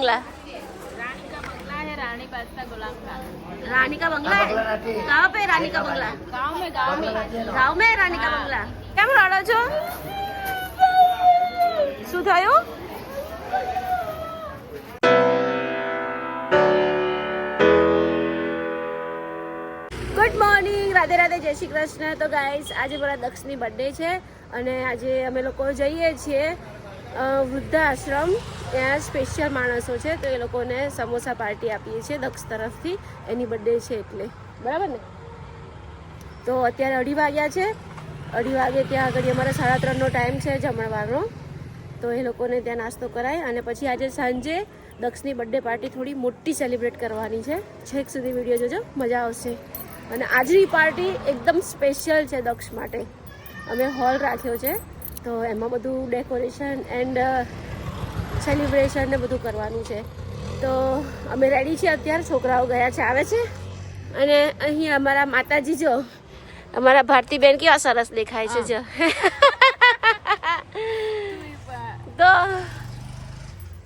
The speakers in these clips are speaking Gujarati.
बंगला रानी का बंगला है रानी बादशाह गुलाम खान रानी का बंगला है कहाँ पे है रानी का बंगला गांव में गांव में ગાંવ મેં રાની કા બંગલા કેમ રડો છો શું થયું ગુડ મોર્નિંગ રાધે રાધે જય શ્રી કૃષ્ણ તો ગાઈસ આજે મારા દક્ષની બર્થડે છે અને આજે અમે લોકો જઈએ છીએ અ, વૃદ્ધાશ્રમ ત્યાં સ્પેશિયલ માણસો છે, તો એ લોકોને સમોસા પાર્ટી આપીએ છીએ દક્ષ તરફથી. એની બર્થડે છે એટલે. બરાબર ને? તો અત્યારે અઢી વાગ્યા છે. અઢી વાગે ત્યાં આગળ અમારે સાડા ત્રણનો ટાઈમ છે જમણવારનો. તો એ લોકોને ત્યાં નાસ્તો કરાય અને પછી આજે સાંજે દક્ષની બર્થડે પાર્ટી થોડી મોટી સેલિબ્રેટ કરવાની છે. છેક સુધી વીડિયો જોજો, મજા આવશે. અને આજની પાર્ટી એકદમ સ્પેશિયલ છે દક્ષ માટે. અમે હોલ રાખ્યો છે. તો એમાં બધું ડેકોરેશન એન્ડ સેલિબ્રેશન ને બધું કરવાનું છે. તો અમે રેડી છીએ અત્યારે, છોકરાઓ ગયા છે, આવે છે. અને અહીં અમારા માતાજી જો, અમારા ભારતીબેન કેવા સરસ દેખાય છે જો. તો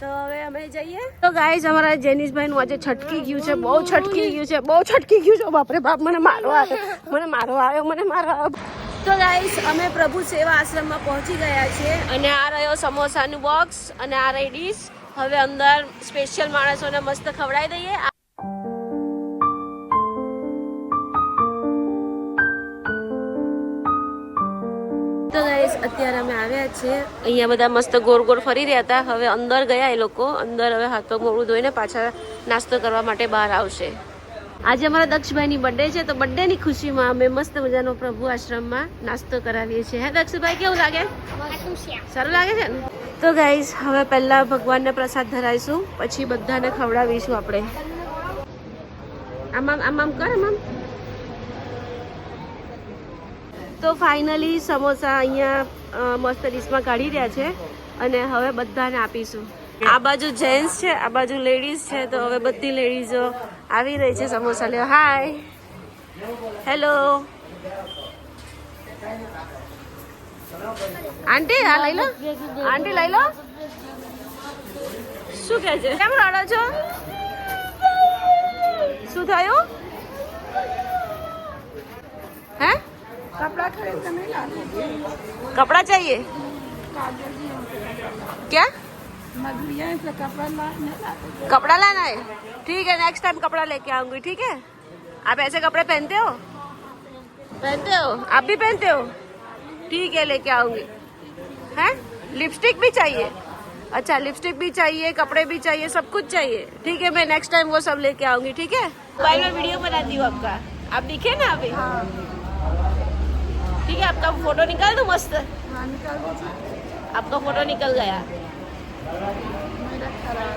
તો હવે અમે જઈએ. તો ગાઈસ અમારા જેનિશભાઈ નું આજે છટકી ગયું છે, બહુ છટકી ગયું છે, બહુ છટકી ગયું છે. બાપરે બાપ, મને મારવા આવ્યો મને મારવા આવ્યો મને મારવા આવ્યો તો ગાઈસ અમે પ્રભુ સેવા આશ્રમમાં પહોંચી ગયા છીએ. અને આ રહ્યો સમોસાનું બોક્સ અને આ રહી ડીશ હવે અંદર સ્પેશિયલ માણસોને મસ્ત ખવડાવી દઈએ. તો ગાઈસ અત્યારે અમે આવ્યા છીએ. અહીંયા બધા મસ્ત ગોળ ગોળ ફરી રહ્યા હતા. હવે અંદર ગયા એ લોકો. અંદર હવે હાથ પગ મોડું ધોઈને પાછા નાસ્તો કરવા માટે બહાર આવશે. આજે અમારા દક્ષભાઈની બર્થડે છે, તો બર્થડેની ખુશીમાં અમે મસ્ત મજાનો પ્રભુ આશ્રમમાં નાસ્તો કરાવીએ છીએ. હે દક્ષભાઈ, કેવું લાગે? સારું લાગે છે ને? તો ગાઈઝ હવે પહેલા ભગવાનને પ્રસાદ ધરાવીશું, પછી બધાને ખવડાવીશું આપણે. આમ આમ આમ કર, આમ તો ફાઇનલી સમોસા અહીંયા મસ્ત ડીશમાં કાઢી રહ્યા છે, અને હવે બધાને આપીશું. આ બાજુ જેન્ટ્સ છે આ બાજુ લેડીઝ છે તો હવે બધી લેડીઝો આવી રહી છે સમોસા લેવા હાય હેલો આંટી હા લઈ લો. આંટી લઈ લો. શું કહે છે? કેમ રડો છો? શું થયું? હે? કપડા ખરીદ કપડા ચાહીએ? ક્યાં? कपड़ा लाना है? ठीक है नेक्स्ट टाइम कपड़ा लेके आऊँगी ठीक है? आप ऐसे कपड़े पहनते हो? पहनते हो? आप भी पहनते हो? ठीक है लेके आऊँगी। हैं? लिपस्टिक भी चाहिए। अच्छा लिपस्टिक भी चाहिए कपड़े भी चाहिए सब कुछ चाहिए। ठीक है मैं नेक्स्ट टाइम वो सब लेके आऊँगी ठीक है? मोबाइल में वीडियो बनाती हूँ आपका। आप दिखे ना अभी? ठीक है आपका फ़ोटो निकाल दो मस्त? हाँ आपका फ़ोटो निकल गया। खराब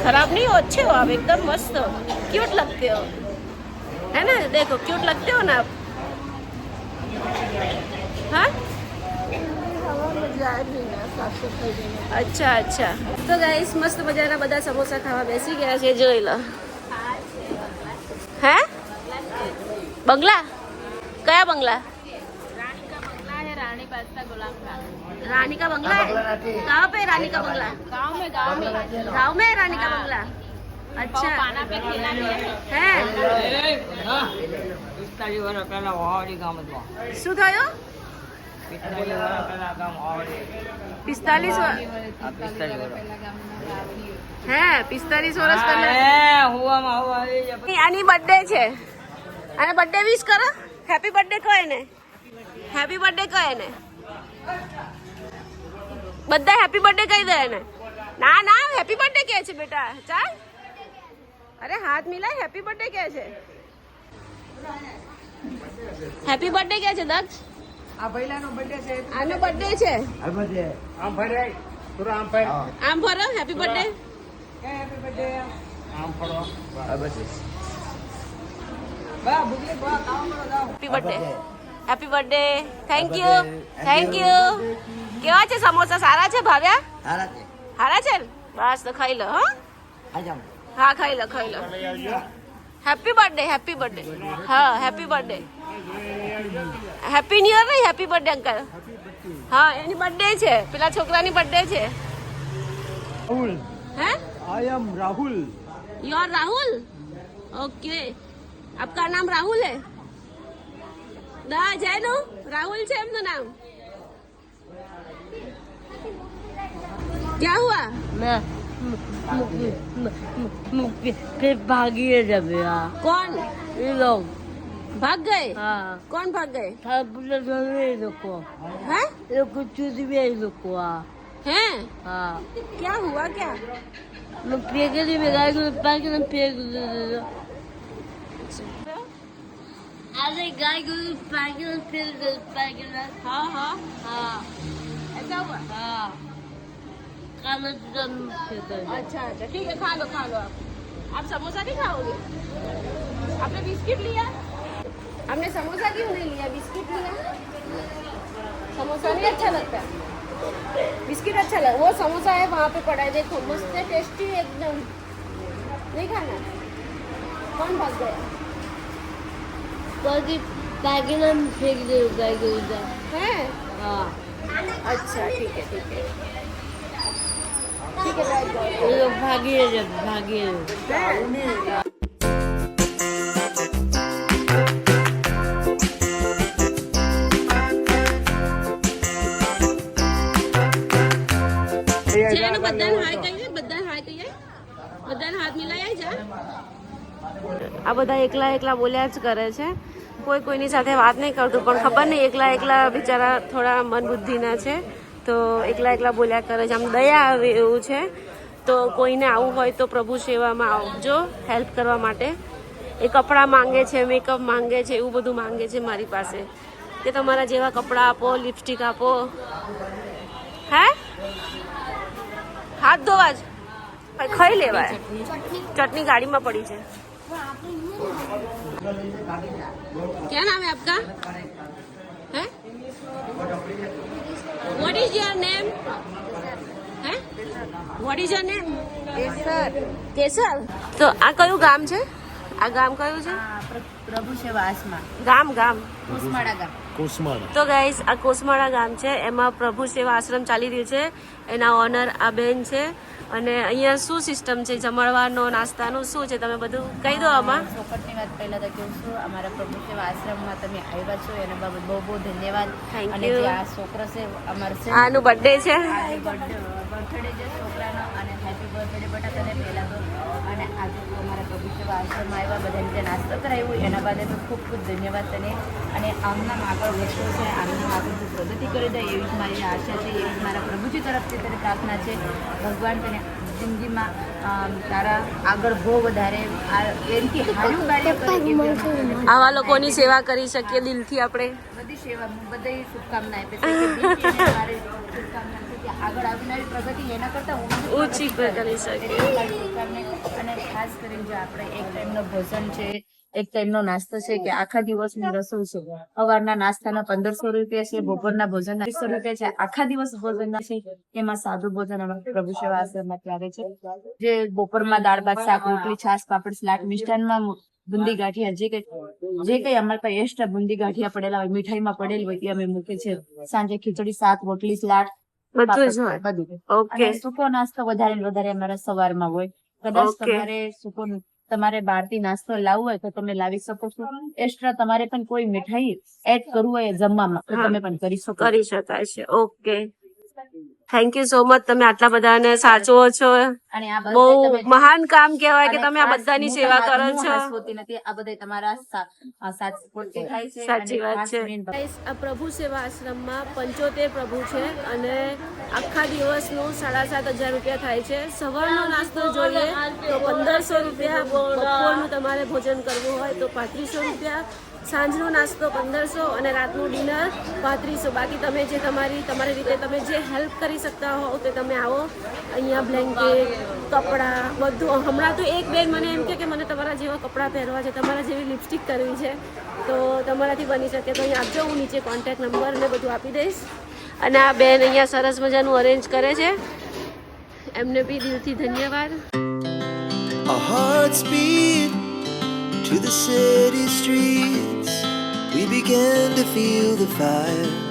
खराब नहीं हो अच्छे हो आप एकदम मस्त हो क्यूट लगते हो है ना देखो क्यूट लगते हो ना आप हाँ हवा में जाए भी ना साफ सफाई भी नहीं અચ્છા અચ્છા તો ગાઈસ મસ્ત મજાના બધા સમોસા ખાવા બેસી ગયા છે જોઈ લો હે બંગલા કયા બંગલા रानी का बंगला है कहाँ पे रानी का बंगला गांव में गांव में गाँव में है रानी का बंगला अच्छा पाना पे खिला दिया है है પિસ્તાલીસ વર્ષ પહેલા વાવડી ગામ હતું શું થયું પિસ્તાલીસ વર્ષ પહેલા ગામ વાવડી પિસ્તાલીસ આ પિસ્તાલીસ વર્ષ હે પિસ્તાલીસ વર્ષ પહેલા એ હુવામાં હુવા આવી જાય. આની બર્થડે છે અને બર્થડે વિશ કરો હેપી બર્થડે કહો એને હેપી બર્થડે કહો એને બધા હેપી બર્થડે કહી દે એને. ના ના હેપી બર્થડે કહે છે બેટા. ચાલ. અરે હાથ મિલાય હેપી બર્થડે કહે છે. હેપી બર્થડે કહે છે દક્ષ આ ભૈલાનો બર્થડે છે આનો બર્થડે છે. આમ ફરાય થોડું આમ ફરાય આમ ફરો હેપી બર્થડે હેપી બર્થડે આમ ફરો. બા ભૂગલી બા કામ કરો જાઓ. Happy birthday Happy birthday thank you thank you કેવા છે સમોસા સારા છે ભાવ્યા હારા છે સારા છે ને બસ તો ખાઈ લો હા આજામ હા ખાઈ લો ખાઈ લો હેપી બર્થડે હેપી બર્થડે હા happy birthday happy new year નહીં હેપી બર્થડે અંકલ હા એની બર્થડે છે પેલા છોકરાની બર્થડે છે Rahul. Hey I am Rahul. You are Rahul okay आपका नाम राहुल है राहुल જાય રાહુલ છે એમનું નામ. क्या हुआ मैं फिर भागी जब यार कौन ये लोग भाग गए हाँ कौन भाग गए चूस भी आई लोग हैं हाँ क्या हुआ क्या मैं पेड़ के लिए गई पेड़ हाँ हाँ हाँ ऐसा हुआ हाँ खाना अच्छा अच्छा ठीक है खा लो खा लो आप आप समोसा नहीं खाओगे आपने बिस्किट लिया आपने समोसा क्यों नहीं लिया बिस्किट लिया समोसा नहीं अच्छा लगता बिस्किट अच्छा लगा वो समोसा है वहाँ पे पड़ा है देखो मस्त है टेस्टी एकदम नहीं खाना कौन भाग गया પછી દાગીના ફેંકી દેવું દાગીના હે હા અચ્છા ઠીક હે ઠીક હે ભાગીએ જ ભાગીએ આ બધા એકલા એકલા બોલ્યા જ કરે છે. કોઈ કોઈની સાથે વાત નહીં કરતું, પણ ખબર નહીં, એકલા એકલા બિચારા થોડા મન બુદ્ધિના છે. તો એકલા એકલા બોલ્યા કરે છે. આમ દયા આવે એવું છે. તો કોઈને આવું હોય તો પ્રભુ સેવામાં આવજો હેલ્પ કરવા માટે. એ કપડાં માંગે છે મેકઅપ માંગે છે, એવું બધું માંગે છે મારી પાસે. કે તમારા જેવા કપડાં આપો લિપસ્ટિક આપો. હે? હાથ ધોવા જ. ખાઈ લેવાય. ચટણી ગાડીમાં પડી છે. क्या नाम है आपका है व्हाट इज योर नेम है व्हाट इज योर नेम કેસર કેસર તો આ કયું ગામ છે આ ગામ કયું છે પ્રભુ છે વાસમાં ગામ ગામ કુસમાડા ગામ Kosmara. તો ગાઈસ આ કોસમાળા ગામ છે એમાં પ્રભુ સેવા આશ્રમ ચાલી રહ્યું છે એના ઓનર આ બેન છે અને અહીંયા શું સિસ્ટમ છે? જમણવાનો નાસ્તાનું શું છે? તમે બધું કહી દો આમાં. ચોખટની વાત પહેલા તો કહું છું. અમારા પ્રભુ સેવા આશ્રમમાં તમે આવ્યા છો. એના બાબત બહુ બહુ ધન્યવાદ. અને આ છોકરો છે અમારો આનું બર્થડે છે. બર્થડે છે છોકરાનો અને હેપી બર્થડે બેટા તને પહેલા તો અને આજે તું અમારા આશ્રમમાં આવ્યા બધાને જે નાસ્તો કરાવ્યો એના બાદ તો ખૂબ ખૂબ ધન્યવાદ તને. અને આમનામ આગળ વધતો છે આમનું આગળ તું પ્રગતિ કરી દે, એવી જ મારી આશા છે, એવી જ મારા પ્રભુજી તરફથી તને પ્રાર્થના છે. ભગવાન તને જિંદગીમાં તારા આગળ બહુ વધારે. એનથી હારું કાર્ય કરે આવા લોકોની સેવા કરી શકીએ દિલથી આપણે. બધી સેવા બધી શુભકામના આપે આગળ આવનારી પ્રગતિ એના કરતાં ઊંચી કરી. શકીએ. અને ખાસ કરીને જો આપણે એક ટાઈમનો ભોજન છે એક ટાઈમનો નાસ્તો છે કે આખા દિવસની રસોઈ છે. સવારના નાસ્તાના પંદરસો રૂપિયા છે બપોરના ભોજનના વીસો રૂપિયા છે. આખા દિવસ ભોજનના છે એમાં સાદું ભોજન પ્રભુ સેવા આશ્રમમાંથી આવે છે. જે બપોરમાં દાળ ભાત શાક રોટલી છાશ પાપડ સ્લાટ મિષ્ટાનમાં બુંદી ગાંઠિયા જે કઈ જે કઈ અમારા પાસે એક્સ્ટ્રા બુંદી ગાંઠિયા પડેલા હોય મીઠાઈમાં પડેલી હોય તે અમે મૂકે છે સાંજે ખીચડી શાક રોટલી સ્લાટ બધું જ હોય. બધું. ઓકે સૂકો નાસ્તો વધારે વધારે અમારા સવારમાં હોય. કદાચ તમારે સૂકો તમારે બહારથી નાસ્તો લાવવો હોય તો તમે લાવી શકો છો. એક્સ્ટ્રા તમારે પણ કોઈ મીઠાઈ એડ કરવું હોય જમવામાં તો તમે પણ કરી શકો કરી શકાય છે. Okay thank you so much તમે આટલા બધાને સાચવો છો. અને આ બહુ મહાન કામ કહેવાય કે તમે આ બધાની સેવા કરો છો. આ બધા તમારા સા- આ સાથ સપોર્ટથી થાય છે. સાચી વાત છે. આ પ્રભુ સેવા આશ્રમમાં પંચોતેર પ્રભુ છે અને આખા દિવસનું સાડા સાત હજાર રૂપિયા થાય છે. સવારનો નાસ્તો જોઈએ તો પંદરસો રૂપિયા બપોરનું તમારે ભોજન કરવું હોય તો પાંત્રીસો રૂપિયા સાંજનો નાસ્તો પંદરસો અને રાતનું ડિનર પાંત્રીસો. બાકી તમે જે તમારી તમારી રીતે તમે જે હેલ્પ કરી શકતા હોવ કે તમે આવો. અહીંયા બ્લેન્કેટ કપડાં, બધું. હમણાં તો એક બેન મને એમ કે મને તમારા જેવા કપડાં પહેરવા છે, તમારા જેવી લિપસ્ટિક કરવી છે. તો તમારાથી બની શકે. તો અહીંયા આપજો, હું નીચે કોન્ટેક્ટ નંબર ને બધું આપી દઈશ. અને આ બેન અહીંયા સરસ મજાનું અરેન્જ કરે છે. એમને બી દિલથી ધન્યવાદ. To the city streets. We began to feel the fire.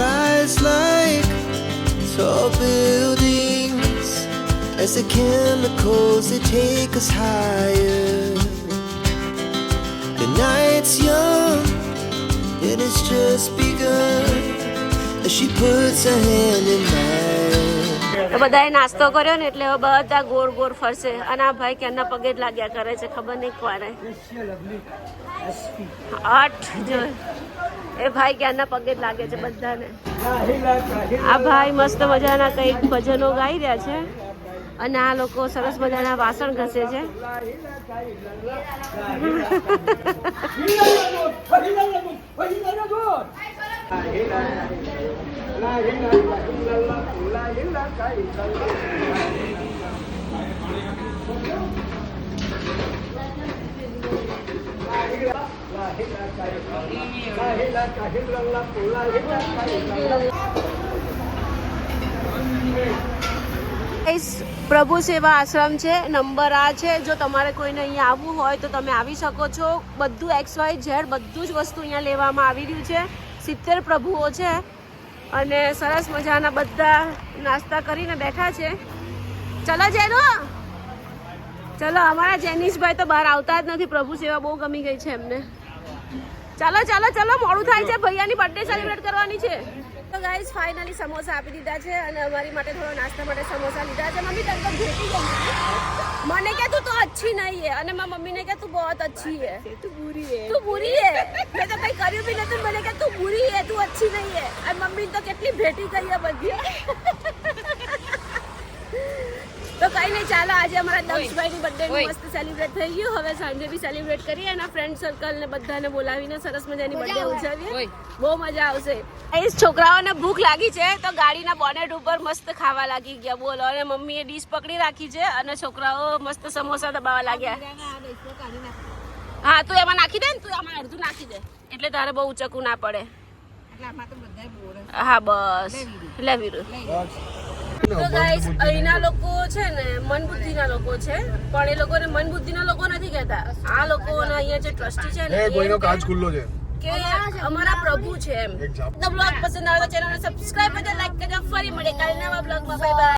Rise like tall buildings as the chemicals they take us higher. The night's young and it's just begun as she puts her hand in mine. તો બધાએ નાસ્તો કર્યો ને એટલે બધા ગોળ ગોળ ફરશે અને આ ભાઈ કેના પગે જ લાગ્યા કરે છે ખબર નહીં કોને આઠ જો એ ભાઈ ક્યારના પગે જ લાગે છે બધાને. આ ભાઈ મસ્ત મજાના કંઈક ભજનો ગાઈ રહ્યા છે. અને આ લોકો સરસ મજાના વાસણ ઘસે છે. ગાઈસ, પ્રભુ સેવા આશ્રમ છે, નંબર આ છે. જો તમારે કોઈને અહીંયા આવવું હોય તો તમે આવી શકો છો. બધું એક્સ વાય ઝેડ બધું જ વસ્તુ અહીંયા લેવામાં આવી રહ્યું છે. સિત્તેર પ્રભુઓ છે અને સરસ મજાના બધા નાસ્તા કરીને બેઠા છે. ચલો જેનો ચલો અમારા જેનીશભાઈ તો બહાર આવતા જ નથી. પ્રભુ સેવા બહુ ગમી ગઈ છે એમને. ચાલો ચાલો ચાલો મોડું થાય છે. ભૈયાની બર્થડે સેલિબ્રેટ કરવાની છે. તો ગાઈઝ ફાઇનલી સમોસા આપી દીધા છે અને અમારી માટે થોડો નાસ્તા માટે સમોસા લીધા છે. મમ્મી તને તો ભેટી ગઈ મને કે તું તો અચ્છી નહીં હે. અને મા મમ્મીને કે તું બહુ અચ્છી હે. તું બુરી હે. તું બુરી હે? મેં તો કંઈ કર્યું બી નતું મને કે તું બુરી હે તું અચ્છી નહીં હે. અને મમ્મીને તો કેટલી ભેટી ગઈ હે બધી. કઈ નહીં ચાલો આજે અમારા દક્ષભાઈની બર્થડે મસ્ત સેલિબ્રેટ થઈ ગયું. હવે સાંજે બી સેલિબ્રેટ કરીએ એના ફ્રેન્ડ સર્કલ ને બધાને બોલાવીને સરસ મજાની બર્થડે ઉજવીએ. બહુ મજા આવશે. એ છોકરાઓને ભૂખ લાગી છે તો ગાડીના બોનેટ ઉપર મસ્ત ખાવા લાગી ગયા. બોલો અને મમ્મીએ ડીશ પકડી રાખી છે અને છોકરાઓ મસ્ત સમોસા દબાવવા લાગ્યા. હા તું એમાં નાખી દે ને તું આમાં અડધું નાખી દે. એટલે તારે બહુ ઊંચકું ના પડે. હા બસ. લેવી તો ગાઈસ અહીંના લોકો. છે ને મન બુદ્ધિના લોકો છે. પણ એ લોકોને મન બુદ્ધિના લોકો નથી કહેતા. આ લોકોના અહીંયા જે ટ્રસ્ટી છે ને એ કોઈનો કાચ ખુલ્લો છે. કે અમારા પ્રભુ છે એમ. તો બ્લોગ પસંદ આવે તો ચેનલને સબસ્ક્રાઇબ કરજો લાઈક કરજો ફરી મળે કાલે નવા બ્લોગમાં. Bye bye